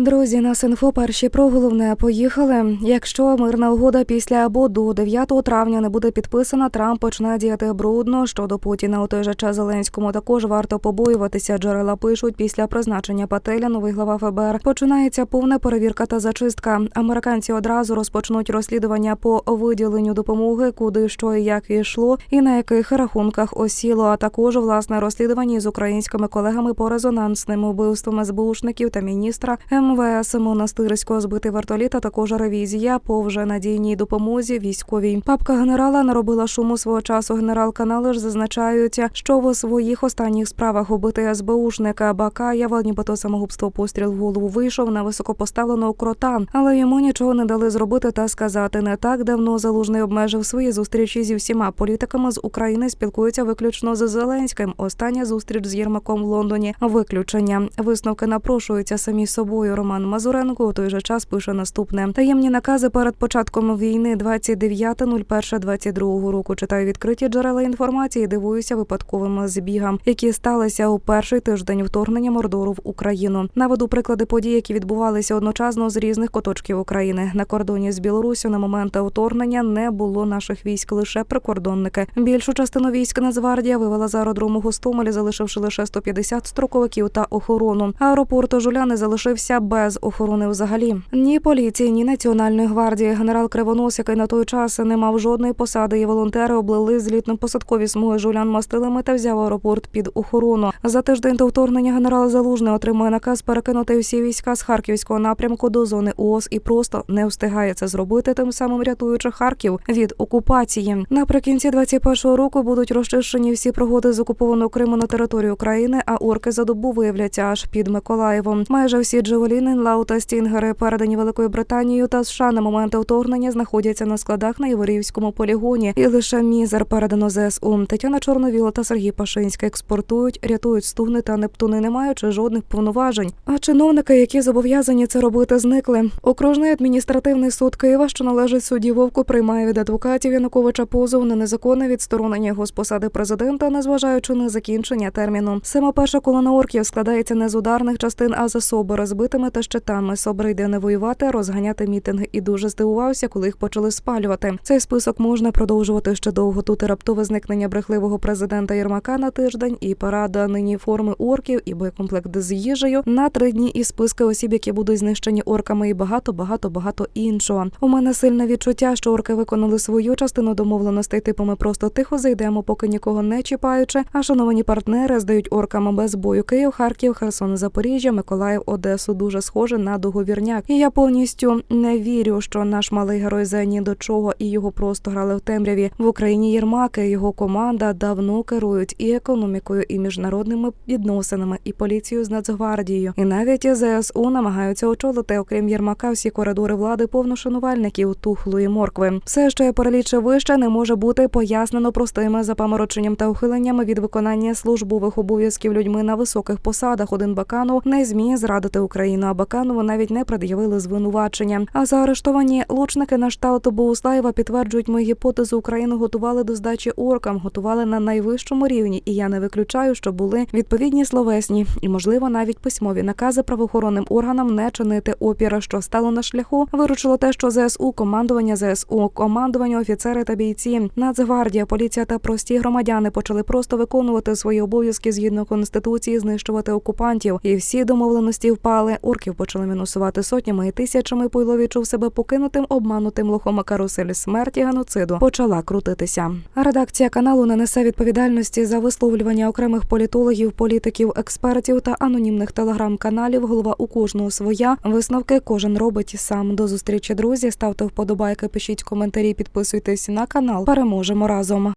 Друзі, на Синфо перші про головне поїхали. Якщо мирна угода після або до 9 травня не буде підписана, Трамп почне діяти брудно щодо Путіна. У той же час Зеленському також варто побоюватися. Джерела пишуть після призначення Пателя, новий глава ФБР. Починається повна перевірка та зачистка. Американці одразу розпочнуть розслідування по виділенню допомоги, куди що і як йшло, і на яких рахунках осіло. А також власне розслідування з українськими колегами по резонансним вбивствам СБУшників та міністра МВС Монастирського збитий вертоліт, а також ревізія по вже надійній допомозі військовій. Папка генерала наробила шуму свого часу. Генерал канали ж зазначають, що в своїх останніх справах убитий СБУшника Бакаєва, нібито самогубство постріл в голову вийшов на високопоставленого крота, але йому нічого не дали зробити та сказати. Не так давно залужний обмежив свої зустрічі зі всіма політиками з України. Спілкується виключно з Зеленським. Остання зустріч з Єрмаком в Лондоні. Виключення висновки напрошуються самі собою. Роман Мазуренко у той же час пише наступне: таємні накази перед початком війни 29.01.22 року. Читаю відкриті джерела інформації. Дивуюся випадковим збігам, які сталися у перший тиждень вторгнення Мордору в Україну. Наведу приклади подій, які відбувалися одночасно з різних куточків України. На кордоні з Білорусю на момент вторгнення не було наших військ, лише прикордонники. Більшу частину військ Нацгвардія вивела з аеродрому Гостомелі, залишивши лише 150 строковиків та охорону. Аеропорт Жуляни залишився без охорони взагалі. Ні поліції, ні національної гвардії. Генерал Кривонос, який на той час не мав жодної посади, і волонтери облили злітно-посадкові смуги жулян мастилами та взяв аеропорт під охорону. За тиждень до вторгнення генерал Залужний отримує наказ перекинути всі війська з харківського напрямку до зони ООС і просто не встигає це зробити, тим самим рятуючи Харків від окупації. Наприкінці 21-го року будуть розчищені всі пригоди з окупованого Криму на території України, а орки за добу виявляться аж під Миколаєвом. Майже всі Джевеліни, Лау та Стінгери, передані Великою Британією та США на момент вторгнення, знаходяться на складах на Єворівському полігоні, і лише мізер передано ЗСУ. Тетяна Чорновіла та Сергій Пашинський експортують, рятують стугни та нептуни, не маючи жодних повноважень. А чиновники, які зобов'язані це робити, зникли. Окружний адміністративний суд Києва, що належить судді Вовку, приймає від адвокатів Януковича позов на незаконне відсторонення його з посади президента, незважаючи на закінчення терміну. Сама перша колона орків складається не з ударних частин, а з особи розбитими та щитами. Собри йде не воювати, розганяти мітинги. І дуже здивувався, коли їх почали спалювати. Цей список можна продовжувати ще довго. Тут і раптове зникнення брехливого президента Єрмака на тиждень, і парада нині форми орків, і боєкомплект з їжею на три дні, і списки осіб, які будуть знищені орками, і багато, багато, багато іншого. У мене сильне відчуття, що орки виконали свою частину домовленостей. Типу, ми просто тихо зайдемо, поки нікого не чіпаючи. А шановані партнери здають оркам без бою Київ, Харків, Херсон, Запоріжжя, Миколаїв, Одесу. Дуже схоже на договірняк. І я повністю не вірю, що наш малий герой за ні до чого і його просто грали в темряві в Україні. Єрмаки його команда давно керують і економікою, і міжнародними відносинами, і поліцією з Нацгвардією. І навіть ЗСУ намагаються очолити, окрім Єрмака, всі коридори влади повно шанувальників тухлої моркви. Все, що я перелічив вище, не може бути пояснено простими запамороченням та ухиленнями від виконання службових обов'язків людьми на високих посадах. Один Баканов не зміє зрадити Україну. А Баканову навіть не пред'явили звинувачення. А заарештовані лучники на штату Боуслаєва підтверджують мою гіпотезу. Україну готували до здачі оркам, готували на найвищому рівні. І я не виключаю, що були відповідні словесні і, можливо, навіть письмові накази правоохоронним органам не чинити опіра, що стало на шляху. Виручило те, що ЗСУ, командування ЗСУ, командування, офіцери та бійці, Нацгвардія, поліція та прості громадяни почали просто виконувати свої обов'язки згідно конституції, знищувати окупантів. І всі домовленості впали. Орків почали мінусувати сотнями і тисячами. Пойло відчув себе покинутим, обманутим лохом а карусель смерті геноциду почала крутитися. Редакція каналу не несе відповідальності за висловлювання окремих політологів, політиків, експертів та анонімних телеграм-каналів. Голова у кожного своя висновки кожен робить сам. До зустрічі друзі. Ставте вподобайки, пишіть коментарі, підписуйтесь на канал. Переможемо разом.